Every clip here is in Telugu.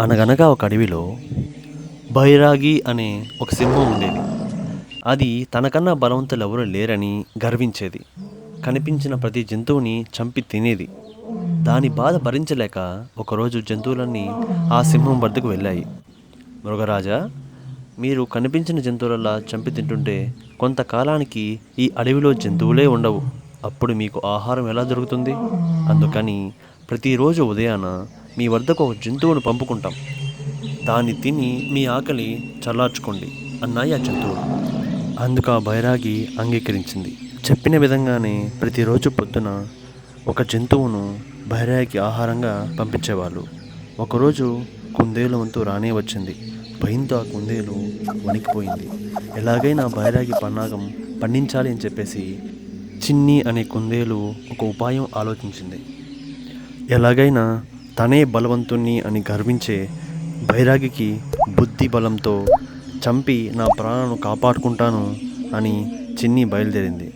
అనగనగా ఒక అడవిలో బైరాగి అనే ఒక సింహం ఉండేది. అది తనకన్నా బలవంతులు ఎవరూ లేరని గర్వించేది. కనిపించిన ప్రతి జంతువుని చంపి తినేది. దాని బాధ భరించలేక ఒకరోజు జంతువులన్నీ ఆ సింహం వద్దకు వెళ్ళాయి. మృగరాజా మీరు కనిపించిన జంతువులలా చంపి తింటుంటే కొంతకాలానికి ఈ అడవిలో జంతువులే ఉండవు. అప్పుడు మీకు ఆహారం ఎలా దొరుకుతుంది? అందుకని ప్రతిరోజు ఉదయాన మీ వద్దకు ఒక జంతువును పంపుకుంటాం. దాన్ని తిని మీ ఆకలి చల్లార్చుకోండి అన్నాయి ఆ జంతువులు అందుకు ఆ బైరాగి అంగీకరించింది. చెప్పిన విధంగానే ప్రతిరోజు పొద్దున ఒక జంతువును బైరాగికి ఆహారంగా పంపించేవాళ్ళు. ఒకరోజు కుందేలు వంతు రానే వచ్చింది. భయంతో ఆ కుందేలు వణికిపోయింది. ఎలాగైనా బైరాగి పన్నాగం పండించాలి అని చెప్పేసి చిన్ని అనే కుందేలు ఒక ఉపాయం ఆలోచించింది. ఎలాగైనా తనే బలవంతుణ్ణి అని గర్వించే బైరాగికి బుద్ధి బలంతో చంపి నా ప్రాణాలను కాపాడుకుంటాను అని చిన్ని బయలుదేరింది.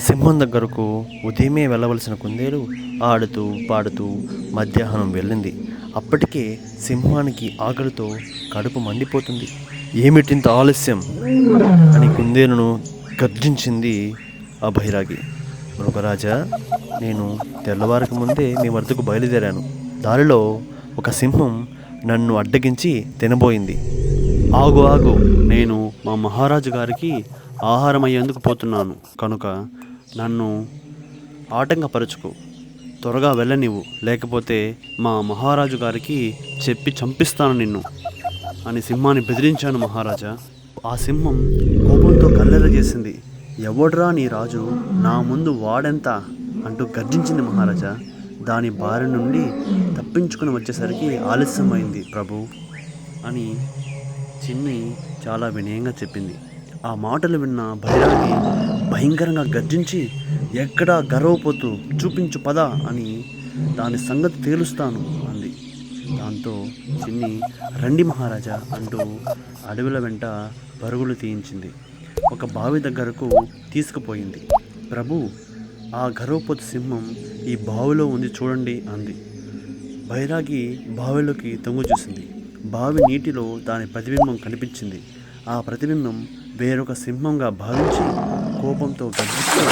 సింహం దగ్గరకు ఉదయమే వెళ్ళవలసిన కుందేలు ఆడుతూ పాడుతూ మధ్యాహ్నం వెళ్ళింది. అప్పటికే సింహానికి ఆకలితో కడుపు మండిపోతుంది. ఏమిటింత ఆలస్యం? అని కుందేలును గర్జించింది ఆ బహిరాగి మృగరాజా నేను తెల్లవారక ముందే మీ వద్దకు బయలుదేరాను. దారిలో ఒక సింహం నన్ను అడ్డగించి తినబోయింది. ఆగు ఆగు నేను మా మహారాజు గారికి ఆహారం అయ్యేందుకు పోతున్నాను. కనుక నన్ను ఆటంకపరచుకో. త్వరగా వెళ్ళనివ్వు. లేకపోతే మా మహారాజు గారికి చెప్పి చంపిస్తాను నిన్ను అని సింహాన్ని బెదిరించాను మహారాజా. ఆ సింహం కోపంతో కల్లెర చేసింది. ఎవడ్రా నీ రాజు? నా ముందు వాడెంత? అంటూ గర్జించింది మహారాజా. దాని బారి నుండి తప్పించుకుని వచ్చేసరికి ఆలస్యమైంది ప్రభు అని చిన్ని చాలా వినయంగా చెప్పింది. ఆ మాటలు విన్న భైరాగి భయంకరంగా గర్జించి ఎక్కడా గర్వపోతూ చూపించు పద అని దాని సంగతి తేలుస్తాను అంది. దాంతో చిన్ని రండి మహారాజా అంటూ అడవుల వెంట పరుగులు తీయించింది. ఒక బావి దగ్గరకు తీసుకుపోయింది. ప్రభు ఆ గర్వపోతు సింహం ఈ బావిలో ఉంది చూడండి అంది. బైరాగి బావిలోకి తొంగు చూసింది. బావి నీటిలో దాని ప్రతిబింబం కనిపించింది. ఆ ప్రతిబింబం వేరొక సింహంగా భావించి కోపంతో గర్జిస్తూ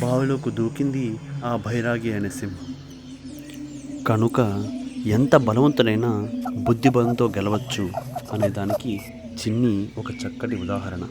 బావిలోకి దూకింది ఆ బైరాగి అనే సింహం. కనుక ఎంత బలవంతుడైనా బుద్ధిబలంతో గెలవచ్చు అనే దానికి చిన్ని ఒక చక్కటి ఉదాహరణ.